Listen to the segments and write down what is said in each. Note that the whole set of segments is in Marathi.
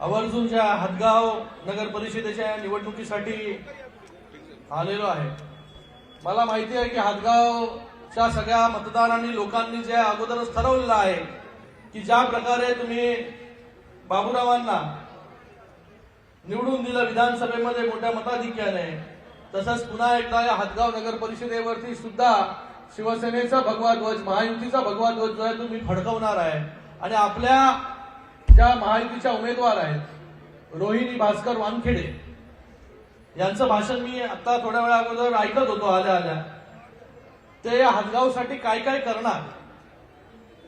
आवर्जून ज्या हदगाव नगर परिषदेच्या निवडणुकीसाठी आलेलो आहे. मला माहिती आहे की हदगावच्या सगळ्या मतदारांनी लोकांनी जे अगोदरच ठरवलेलं आहे की ज्या प्रकारे तुम्ही बाबुरावांना निवडून दिलं विधानसभेमध्ये मोठ्या मताधिक्याने तसंच पुन्हा एकदा या हदगाव नगर परिषदेवरती सुद्धा शिवसेनेचा भगवा ध्वज महायुतीचा भगवा ध्वज जो आहे तो मी फडकवणार आहे. आणि आपल्या ज्या महायुतीच्या उमेदवार आहेत रोहिणी भास्कर वानखेडे यांचं भाषण मी आता थोड्या वेळा अगोदर ऐकत होतो आल्या आल्या. ते हदगावसाठी काय काय करणार?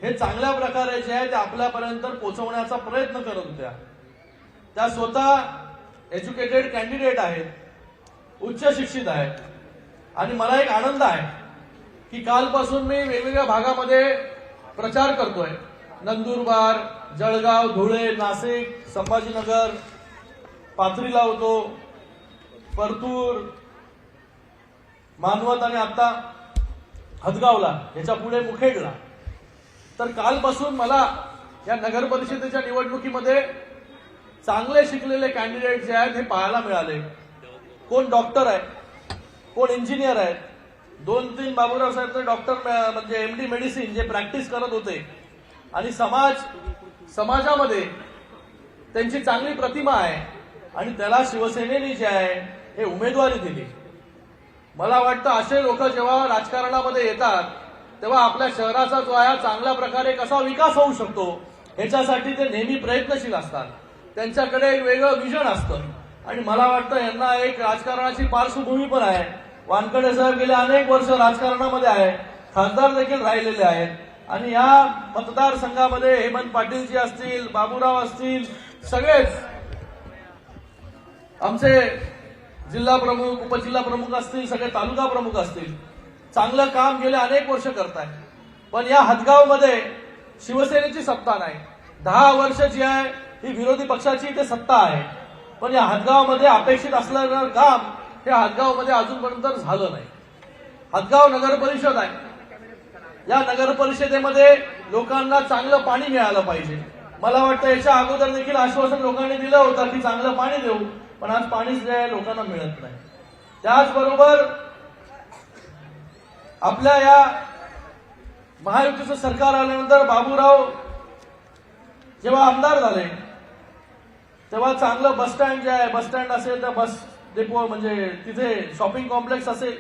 हे चांगल्या प्रकारे जे आहे ते आपल्यापर्यंत पोहोचवण्याचा प्रयत्न करत होत्या. त्या स्वतः एज्युकेटेड कॅन्डिडेट आहेत उच्च शिक्षित आहेत. आणि मला एक आनंद आहे की कालपासून मी वेगवेगळ्या भागामध्ये प्रचार करतोय. नंदुरबार जळगाव धुळे नाशिक संभाजीनगर पाथरीला होतो परतूर मानवत आणि आता हदगावला याच्यापुढे मुखेडला. तर कालपासून मला या नगर परिषदेच्या निवडणुकीमध्ये चांगले शिकलेले कॅन्डिडेट जे आहेत हे पाहायला मिळाले. कोण डॉक्टर आहे? कोण इंजिनियर आहेत दोन तीन बाबूराव साहेब डॉक्टर म्हणजे एम डी मेडिसिन जे प्रॅक्टिस करत होते आणि समाज समाजामध्ये त्यांची चांगली प्रतिमा आहे आणि त्याला शिवसेनेने जे आहे हे उमेदवारी दिली. मला वाटतं असे लोक जेव्हा राजकारणामध्ये येतात तेव्हा आपल्या शहराचा जो आहे चांगल्या प्रकारे कसा विकास होऊ शकतो ह्याच्यासाठी ते नेहमी प्रयत्नशील असतात. त्यांच्याकडे एक वेगळं विजन असतं. आणि मला वाटतं यांना एक राजकारणाची पार्श्वभूमी पण आहे. वानकडे साहेब गेले अनेक वर्ष राजकारणामध्ये आहे. खासदार देखील राहिलेले आहेत. आणि या मतदारसंघामध्ये हेमंत पाटीलजी असतील बाबूराव असतील सगळेच आमचे जिल्हा प्रमुख उपजिल्हा प्रमुख असतील सगळे तालुका प्रमुख असतील. चांगलं काम गेले अनेक वर्ष करताय पण या हदगावमध्ये शिवसेनेची सत्ता नाही. दहा वर्ष जी आहे ही विरोधी पक्षाची इथे सत्ता आहे. पण या हदगावमध्ये अपेक्षित असलेलं काम हे हदगावमध्ये अजूनपर्यंत झालं नाही. हदगाव नगर परिषद आहे. या नगर परिषदेमध्ये लोकांना चांगलं पाणी मिळालं पाहिजे. मला वाटतं याच्या अगोदर देखील आश्वासन लोकांनी दिलं होतं की चांगलं पाणी देऊ पण आज पाणीच जे आहे लोकांना मिळत नाही. त्याचबरोबर आपल्या या महायुतीचं सरकार आल्यानंतर बाबूराव जेव्हा आमदार झाले तेव्हा चांगलं बस स्टँड जे आहे बस स्टँड असेल तर बस डेपो म्हणजे तिथे शॉपिंग कॉम्प्लेक्स असेल.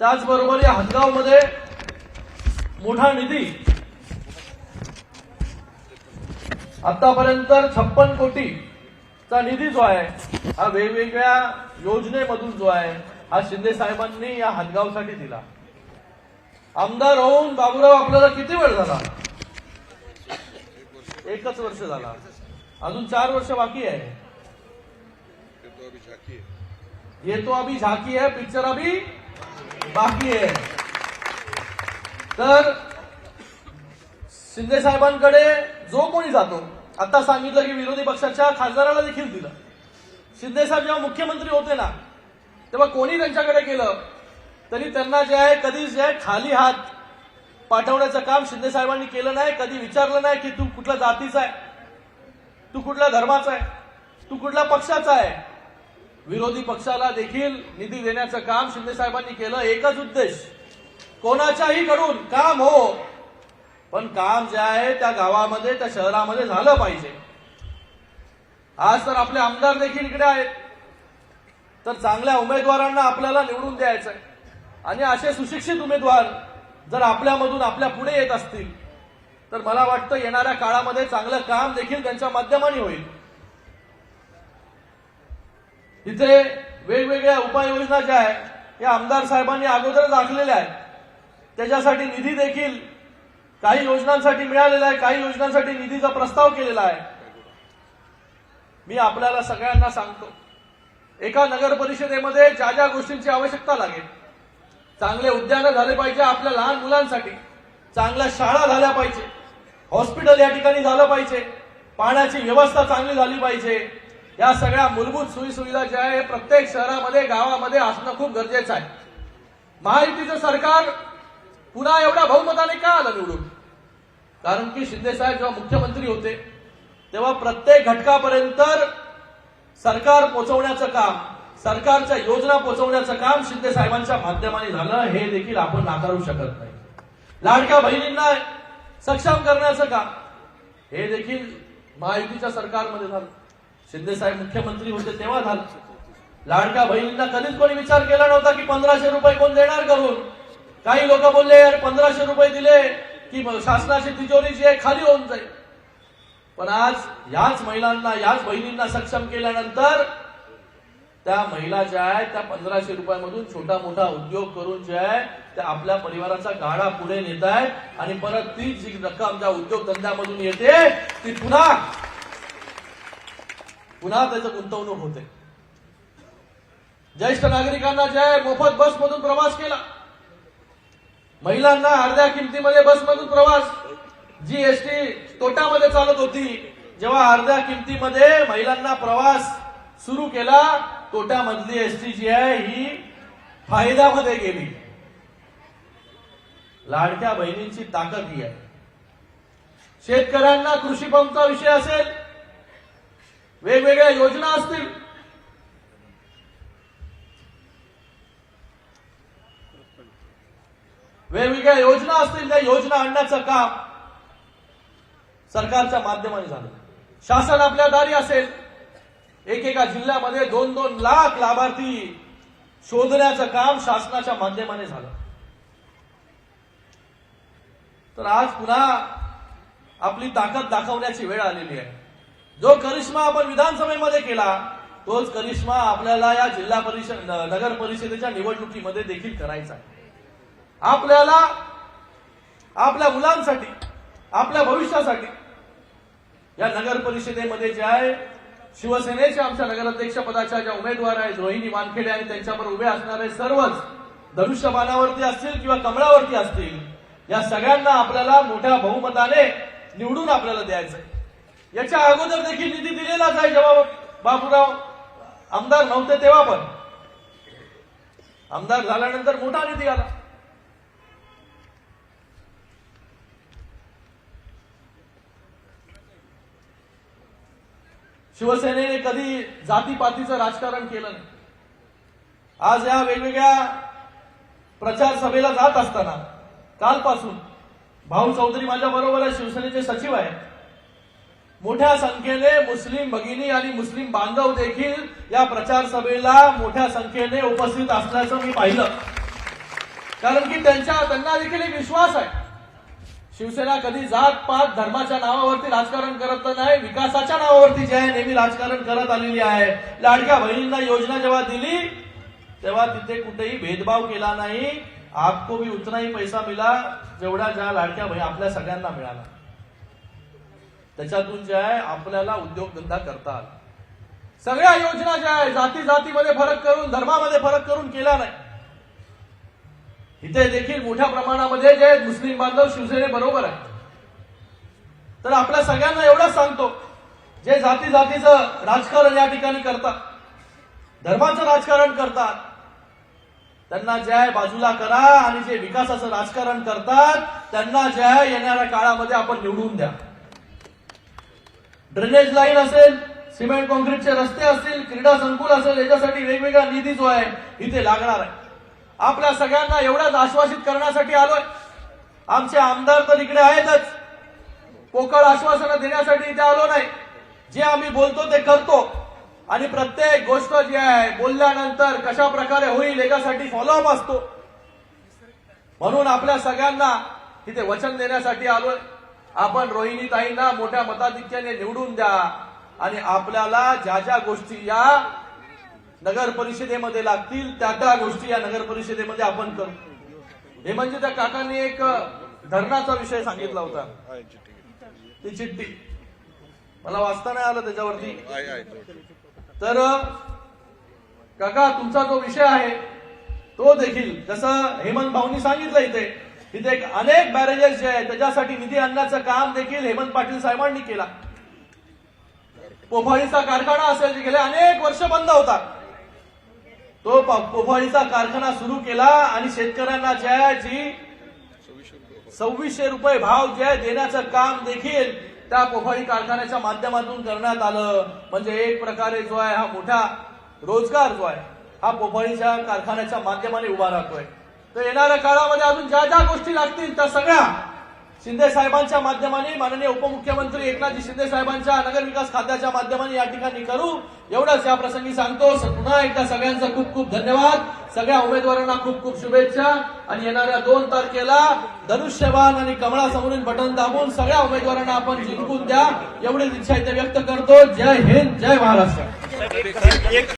त्याचबरोबर या हदगावमध्ये मोठा निधी. आतापर्यंत छप्पन कोटीचा निधी जो आहे हा वेगवेगळ्या योजनेमधून जो आहे हा शिंदे साहेबांनी या हदगावसाठी दिला. आमदार होऊन बाबूराव आपल्याला किती वेळ झाला? एकच वर्ष झाला. अजून चार वर्ष बाकी आहे. ये तो अभी झाकी है पिक्चर अभी बाकी आहे. तर शिंदे साहेबांकडे जो कोणी जातो आता सांगितलं की विरोधी पक्षाच्या खासदाराला देखील दिलं. शिंदे साहेब जेव्हा मुख्यमंत्री होते ना तेव्हा कोणी त्यांच्याकडे गेलं तरी त्यांना जे आहे कधीच जे आहे खाली हात पाठवण्याचं काम शिंदे साहेबांनी केलं नाही कधी विचारलं नाही की तू कुठल्या जातीचा आहे तू कुठल्या धर्माचा आहे तू कुठल्या पक्षाचा आहे. विरोधी पक्षाला देखील निधी देण्याचं काम शिंदे साहेबांनी केलं एकच उद्देश कोणाच्याही कडून काम हो. पण काम जे आहे त्या गावामध्ये त्या शहरामध्ये झालं पाहिजे. आज तर आपले आमदार देखील इकडे आहेत. तर चांगल्या उमेदवारांना आपल्याला निवडून द्यायचं आहे. आणि असे सुशिक्षित उमेदवार जर आपल्यामधून आपल्या पुढे येत असतील तर मला वाटतं येणाऱ्या काळामध्ये चांगलं काम देखील त्यांच्या माध्यमाने होईल. इथे वेगवेगळ्या उपाययोजना ज्या आहेत या आमदार साहेबांनी अगोदरच आखलेल्या आहेत. त्याच्यासाठी निधी देखील काही योजनांसाठी मिळालेला आहे काही योजनांसाठी निधीचा प्रस्ताव केलेला आहे. मी आपल्याला सगळ्यांना सांगतो एका नगर परिषदेमध्ये ज्या ज्या गोष्टींची आवश्यकता लागेल चांगले उद्यानं झाले पाहिजे आपल्या लहान मुलांसाठी चांगल्या शाळा झाल्या पाहिजे हॉस्पिटल या ठिकाणी झालं पाहिजे पाण्याची व्यवस्था चांगली झाली पाहिजे या सगळ्या मूलभूत सोयीसुविधा ज्या आहे प्रत्येक शहरामध्ये गावामध्ये असणं खूप गरजेचं आहे. महायुतीचं सरकार पुन्हा एवढ्या बहुमताने का आलं निवडून? कारण की शिंदे साहेब जेव्हा मुख्यमंत्री होते तेव्हा प्रत्येक घटकापर्यंत सरकार पोहोचवण्याचं काम सरकारच्या योजना पोहोचवण्याचं काम शिंदे साहेबांच्या माध्यमाने झालं. हे देखील आपण नाकारू शकत नाही. लाडक्या बहिणींना सक्षम करण्याचं काम हे देखील महायुतीच्या सरकारमध्ये झालं. शिंदे साहेब मुख्यमंत्री होते तेव्हा झालं. लाडक्या बहिणींना कधीच कोणी विचार केला नव्हता की पंधराशे रुपये कोण देणार करून? काही लोक बोलले यार पंधराशे रुपये दिले की शासनाची तिजोरी जी आहे खाली होऊन जाईल. पण आज याच महिलांना याच बहिणींना सक्षम केल्यानंतर त्या महिला ज्या आहेत त्या पंधराशे रुपयामधून छोटा मोठा उद्योग करून जे आहे त्या आपल्या परिवाराचा गाडा पुढे नेत आहेत आणि परत ती जी रक्कम ज्या उद्योगधंद्यामधून येते ती पुन्हा पुन्हा त्याचं गुंतवणूक होते. ज्येष्ठ नागरिकांना जे आहे मोफत बसमधून प्रवास केला. महिलांना अर्ध्या किमतीमध्ये बसमधून प्रवास. जी एस टी तोट्यामध्ये चालत होती जेव्हा अर्ध्या किमतीमध्ये महिलांना प्रवास सुरू केला तोट्यामधली एसटी जी आहे ही फायद्यामध्ये गेली. लाडक्या बहिणींची ताकद ही आहे. शेतकऱ्यांना कृषी पंपचा विषय असेल वेगवेगळ्या योजना असतील वेगवेगळ्या योजना असतील त्या योजना आणण्याचं काम सरकारच्या माध्यमाने झालं. शासन आपल्या दारी असेल. एकेका जिल्ह्यामध्ये दोन दोन लाख लाभार्थी शोधण्याचं काम शासनाच्या माध्यमाने झालं. तर आज पुन्हा आपली ताकद दाखवण्याची वेळ आलेली आहे. जो करिश्मा आपण विधानसभेमध्ये केला तोच करिश्मा आपल्याला या जिल्हा परिषद नगर परिषदेच्या निवडणुकीमध्ये देखील करायचा आहे. आपल्याला आपल्या मुलांसाठी आपल्या भविष्यासाठी या नगर परिषदेमध्ये जे आहे शिवसेनेच्या आमच्या नगराध्यक्ष पदाच्या ज्या उमेदवार आहेत रोहिणी वानखेडे आणि त्यांच्यावर उभे असणारे सर्वच धनुष्यबाणावरती असतील किंवा कमळावरती असतील या सगळ्यांना आपल्याला मोठ्या बहुमताने निवडून आपल्याला द्यायचंय. याच्या अगोदर देखील निधी दिलेलाच आहे जेव्हा बाबूराव आमदार नव्हते तेव्हा पण. आमदार झाल्यानंतर मोठा निधी आला. शिवसेनेने कधी जातीपातीचं राजकारण केलं नाही. आज या वेगवेगळ्या प्रचार सभेला जात असताना कालपासून भाऊ चौधरी माझ्या बरोबर शिवसेनेचे सचिव आहेत. मोठ्या संख्येने मुस्लिम भगिनी आणि मुस्लिम बांधव देखील या प्रचार सभेला मोठ्या संख्येने उपस्थित असल्याचं मी पाहिलं. कारण की त्यांच्या त्यांना देखील एक विश्वास आहे. शिवसेना कधी जात पात धर्माच्या नावावरती राजकारण करत नाही विकासाच्या नावावरती जे आहे नेहमी राजकारण करत आलेली आहे. लाडक्या बहिणींना योजना जेव्हा दिली तेव्हा तिथे कुठेही भेदभाव केला नाही. आपको भी उतना ही पैसा मिला जेवढा ज्या लाडक्या बहिणी आपल्या सगळ्यांना मिळाला. त्याच्यातून जे आहे आपल्याला उद्योगधंदा करता आला. सगळ्या योजना ज्या आहे जाती जातीमध्ये फरक करून धर्मामध्ये फरक करून केला नाही. इथे देखील मोठ्या प्रमाणामध्ये जे मुस्लिम बांधव शिवसेने बरोबर आहे तर आपल्या सगळ्यांना एवढंच सांगतो जे जाती जातीचं राजकारण या ठिकाणी करतात धर्माचं राजकारण करतात त्यांना जे आहे बाजूला करा आणि जे विकासाचं राजकारण करतात त्यांना जे आहे येणाऱ्या काळामध्ये आपण निवडून द्या. ड्रेनेज लाईन असेल सिमेंट कॉन्क्रीटचे रस्ते असतील क्रीडा संकुल असेल याच्यासाठी वेगवेगळा निधी जो आहे इथे लागणार आहे. आपल्या सगळ्यांना एवढ्याच आश्वासित करण्यासाठी आलोय. आमचे आमदार तर इकडे आहेतच. पोकळ आश्वासनं देण्यासाठी इथे आलो नाही. जे आम्ही बोलतो ते करतो. आणि प्रत्येक गोष्ट जी आहे बोलल्यानंतर कशा प्रकारे होईल याच्यासाठी फॉलोअप असतो. म्हणून आपल्या सगळ्यांना तिथे वचन देण्यासाठी आलोय. आपण रोहिणीताईंना मोठ्या मताधिक्याने निवडून द्या. आणि आपल्याला ज्या ज्या गोष्टी या नगर परिषदेमध्ये लागतील त्या त्या गोष्टी या नगर परिषदेमध्ये आपण करू. हे म्हणजे त्या काकांनी एक धरणाचा विषय सांगितला होता. ती चिठ्ठी. मला वाचता नाही आलं त्याच्यावरती. तर काका तुमचा जो विषय आहे तो देखील जसं हेमंत भाऊनी सांगितलं इथे तिथे एक अनेक बॅरेजेस जे आहेत त्याच्यासाठी निधी आणण्याचं काम देखील हेमंत पाटील साहेबांनी केला. पोफाळीचा कारखाना असेल जे गेले अनेक वर्ष बंद होता. तो प- पोफाळीचा कारखाना सुरू केला आणि शेतकऱ्यांना ज्याची सव्वीसशे रुपये सव्वीसशे रुपये भाव जे आहे देण्याचं काम देखील त्या पोफाळी कारखान्याच्या माध्यमातून करण्यात आलं. म्हणजे एक प्रकारे जो आहे हा मोठा रोजगार जो आहे हा पोफाळीच्या कारखान्याच्या माध्यमाने उभा राहतोय. तर येणाऱ्या काळामध्ये अजून ज्या ज्या गोष्टी लागतील त्या सगळ्या शिंदे साहेबांच्या माध्यमाने माननीय उपमुख्यमंत्री एकनाथजी शिंदे साहेबांच्या नगरविकास खात्याच्या माध्यमाने या ठिकाणी करू. एवढंच या प्रसंगी सांगतो. पुन्हा एकदा सगळ्यांचा खूप खूप धन्यवाद. सगळ्या उमेदवारांना खूप खूप शुभेच्छा. आणि येणाऱ्या दोन तारखेला धनुष्यबाण आणि कमळा समोरून बटन दाबून सगळ्या उमेदवारांना आपण जिंकून द्या. एवढीच इच्छा इथे व्यक्त करतो. जय हिंद जय महाराष्ट्र.